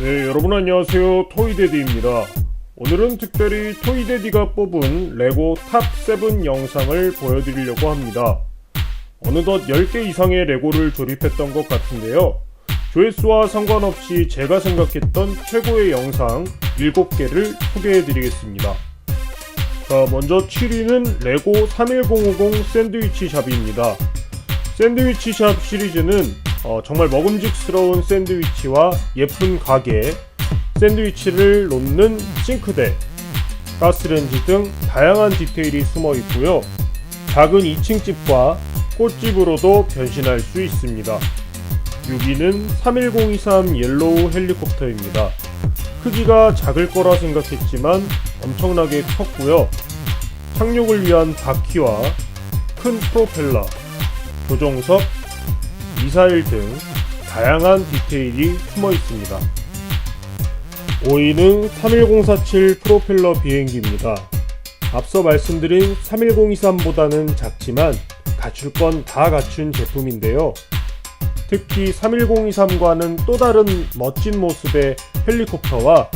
네, 여러분 안녕하세요. 토이데디입니다. 오늘은 특별히 토이데디가 뽑은 레고 탑7 영상을 보여드리려고 합니다. 어느덧 10개 이상의 레고를 조립했던 것 같은데요. 조회수와 상관없이 제가 생각했던 최고의 영상 7개를 소개해드리겠습니다. 자, 먼저 7위는 레고 31050 샌드위치 샵입니다. 샌드위치 샵 시리즈는 어, 정말 먹음직스러운 샌드위치와 예쁜 가게, 샌드위치를 놓는 싱크대, 가스렌지 등 다양한 디테일이 숨어 있고요. 작은 2층 집과 꽃집으로도 변신할 수 있습니다. 6위는 31023 옐로우 헬리콥터입니다. 크기가 작을 거라 생각했지만 엄청나게 컸고요. 착륙을 위한 바퀴와 큰 프로펠러, 조종석, 미사일 등 다양한 디테일이 숨어 있습니다. 5위는 31047 프로펠러 비행기입니다. 앞서 말씀드린 31023보다는 작지만 갖출 건 다 갖춘 제품인데요. 특히 31023과는 또 다른 멋진 모습의 헬리콥터와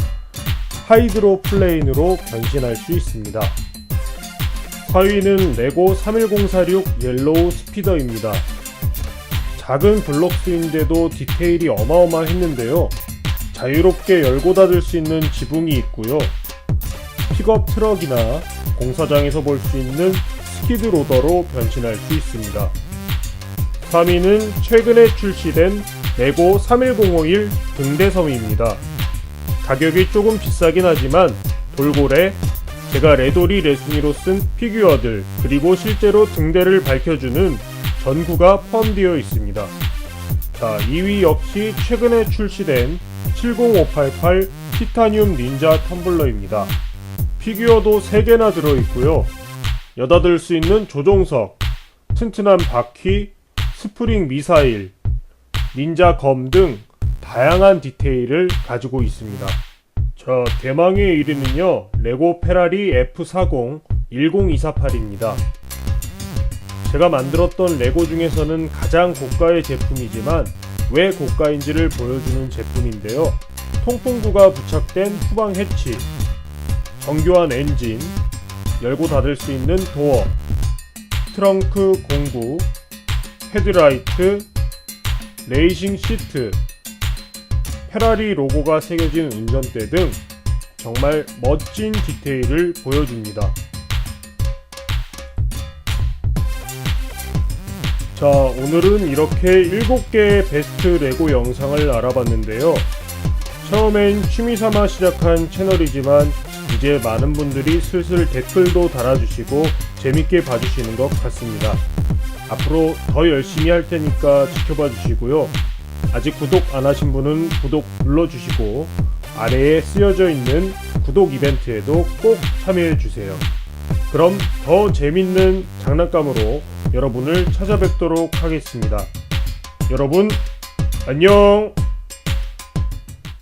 하이드로 플레인으로 변신할 수 있습니다. 4위는 레고 31046 옐로우 스피더입니다. 작은 블록스인데도 디테일이 어마어마했는데요. 자유롭게 열고 닫을 수 있는 지붕이 있고요. 픽업 트럭이나 공사장에서 볼 수 있는 스키드 로더로 변신할 수 있습니다. 3위는 최근에 출시된 레고 31051 등대섬입니다. 가격이 조금 비싸긴 하지만 돌고래, 제가 레돌이 레순이로 쓴 피규어들 그리고 실제로 등대를 밝혀주는 전구가 포함되어 있습니다. 자, 2위 역시 최근에 출시된 70588 티타늄 닌자 텀블러입니다. 피규어도 3개나 들어있고요. 여닫을 수 있는 조종석, 튼튼한 바퀴, 스프링 미사일, 닌자 검 등 다양한 디테일을 가지고 있습니다. 자, 대망의 1위는요. 레고 페라리 F40 10248입니다. 제가 만들었던 레고 중에서는 가장 고가의 제품이지만 왜 고가인지를 보여주는 제품인데요. 통풍구가 부착된 후방 해치, 정교한 엔진, 열고 닫을 수 있는 도어, 트렁크 공구, 헤드라이트, 레이싱 시트, 페라리 로고가 새겨진 운전대 등 정말 멋진 디테일을 보여줍니다. 자, 오늘은 이렇게 7개의 베스트 레고 영상을 알아봤는데요. 처음엔 취미삼아 시작한 채널이지만 이제 많은 분들이 슬슬 댓글도 달아주시고 재밌게 봐주시는 것 같습니다. 앞으로 더 열심히 할 테니까 지켜봐 주시고요. 아직 구독 안 하신 분은 구독 눌러주시고 아래에 쓰여져 있는 구독 이벤트에도 꼭 참여해 주세요. 그럼 더 재밌는 장난감으로 여러분을 찾아뵙도록 하겠습니다. 여러분, 안녕!